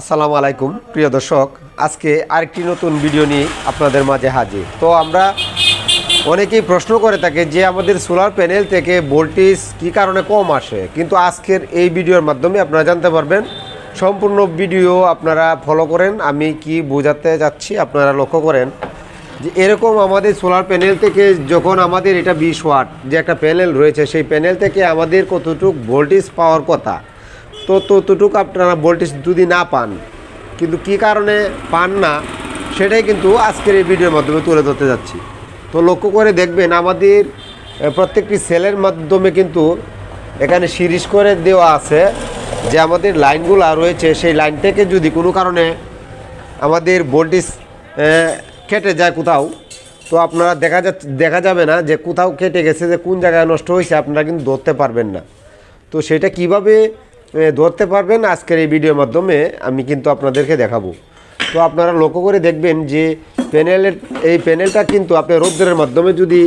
আসসালামু আলাইকুম, প্রিয় দর্শক। আজকে আরেকটি নতুন ভিডিও নিয়ে আপনাদের মাঝে হাজির। তো আমরা অনেকেই প্রশ্ন করে থাকে যে আমাদের সোলার প্যানেল থেকে ভোল্টেজ কী কারণে কম আসে? কিন্তু আজকের এই ভিডিওর মাধ্যমে আপনারা জানতে পারবেন, সম্পূর্ণ ভিডিও আপনারা ফলো করেন, আমি কি বোঝাতে যাচ্ছি আপনারা লক্ষ্য করেন যে এরকম আমাদের সোলার প্যানেল থেকে যখন আমাদের এটা বিশ ওয়াট যে একটা প্যানেল রয়েছে, সেই প্যানেল থেকে আমাদের কতটুক ভোল্টেজ পাওয়ার কথা তো ততটুকু আপনারা ভোল্টেজ যদি না পান, কিন্তু কি কারণে পান না, সেটাই কিন্তু আজকের এই ভিডিওর মাধ্যমে তুলে ধরতে যাচ্ছি। তো লক্ষ্য করে দেখবেন আমাদের প্রত্যেকটি সেলের মাধ্যমে কিন্তু এখানে সিরিজ করে দেওয়া আছে যে আমাদের লাইনগুলো রয়েছে, সেই লাইন থেকে যদি কোনো কারণে আমাদের ভোল্টেজ কেটে যায় কোথাও, তো আপনারা দেখা যাচ্ছে দেখা যাবে না যে কোথাও কেটে গেছে, যে কোন জায়গায় নষ্ট হয়েছে, আপনারা কিন্তু ধরতে পারবেন না। তো সেটা কীভাবে ধরতে পারবেন আজকের এই ভিডিওর মাধ্যমে, আমি কিন্তু আপনাদেরকে দেখাবো। তো আপনারা লক্ষ্য করে দেখবেন যে প্যানেলের এই প্যানেলটা কিন্তু আপনি রৌদ্রের মাধ্যমে যদি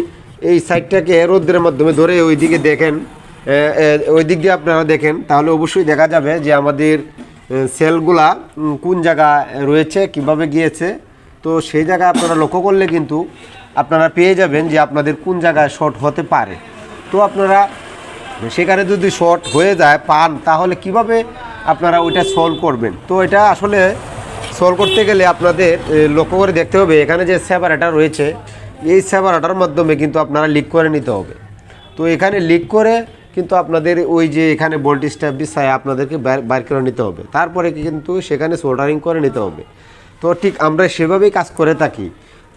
এই সাইডটাকে রৌদ্রের মাধ্যমে ধরে ওই দিকে দেখেন ওই দিক দিয়ে আপনারা দেখেন, তাহলে অবশ্যই দেখা যাবে যে আমাদের সেলগুলা কোন জায়গায় রয়েছে, কীভাবে গিয়েছে। তো সেই জায়গায় আপনারা লক্ষ্য করলে কিন্তু আপনারা পেয়ে যাবেন যে আপনাদের কোন জায়গায় শর্ট হতে পারে। তো আপনারা সেখানে যদি শর্ট হয়ে যায়, পান, তাহলে কীভাবে আপনারা ওইটা সলভ করবেন? তো এটা আসলে সলভ করতে গেলে আপনাদের লক্ষ্য করে দেখতে হবে, এখানে যে সেপারেটার রয়েছে, এই সেপারেটার মাধ্যমে কিন্তু আপনারা লিক করে নিতে হবে। তো এখানে লিক করে কিন্তু আপনাদের ওই যে এখানে ভোল্টেজটা বিছায় আপনাদেরকে বাইর করে নিতে হবে। তারপরে কিন্তু সেখানে সোল্ডারিং করে নিতে হবে। তো ঠিক আমরা সেভাবেই কাজ করে থাকি।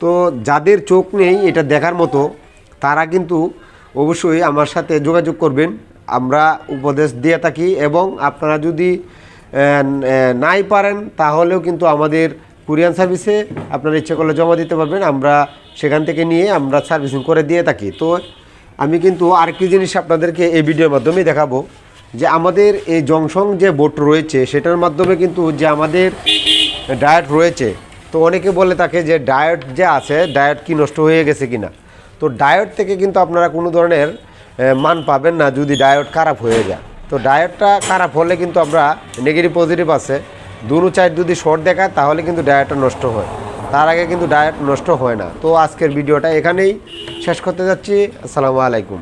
তো যাদের চোখ নেই এটা দেখার মতো, তারা কিন্তু অবশ্যই আমার সাথে যোগাযোগ করবেন। আমরা উপদেশ দিয়ে থাকি এবং আপনারা যদি নাই পারেন তাহলেও কিন্তু আমাদের কুরিয়ান সার্ভিসে আপনারা ইচ্ছে করলে জমা দিতে পারবেন। আমরা সেখান থেকে নিয়ে আমরা সার্ভিসিং করে দিয়ে থাকি। তো আমি কিন্তু আরেকটি জিনিস আপনাদেরকে এই ভিডিওর মাধ্যমেই দেখাবো যে আমাদের এই জংশন যে বোট রয়েছে সেটার মাধ্যমে কিন্তু যে আমাদের ডায়েট রয়েছে। তো অনেকে বলে থাকে যে ডায়েট যে আছে, ডায়েট কি নষ্ট হয়ে গেছে কিনা? তো ডায়েট থেকে কিন্তু আপনারা কোনো ধরনের মান পাবেন না যদি ডায়েট খারাপ হয়ে যায়। তো ডায়েটটা খারাপ হলে কিন্তু আমরা নেগেটিভ পজিটিভ আছে। দুনো চাইড যদি শর্ট দেখায়, তাহলে কিন্তু ডায়েটটা নষ্ট হয়। তার আগে কিন্তু ডায়েট নষ্ট হয় না। তো আজকের ভিডিওটা এখানেই শেষ করতে যাচ্ছি। আসসালামু আলাইকুম।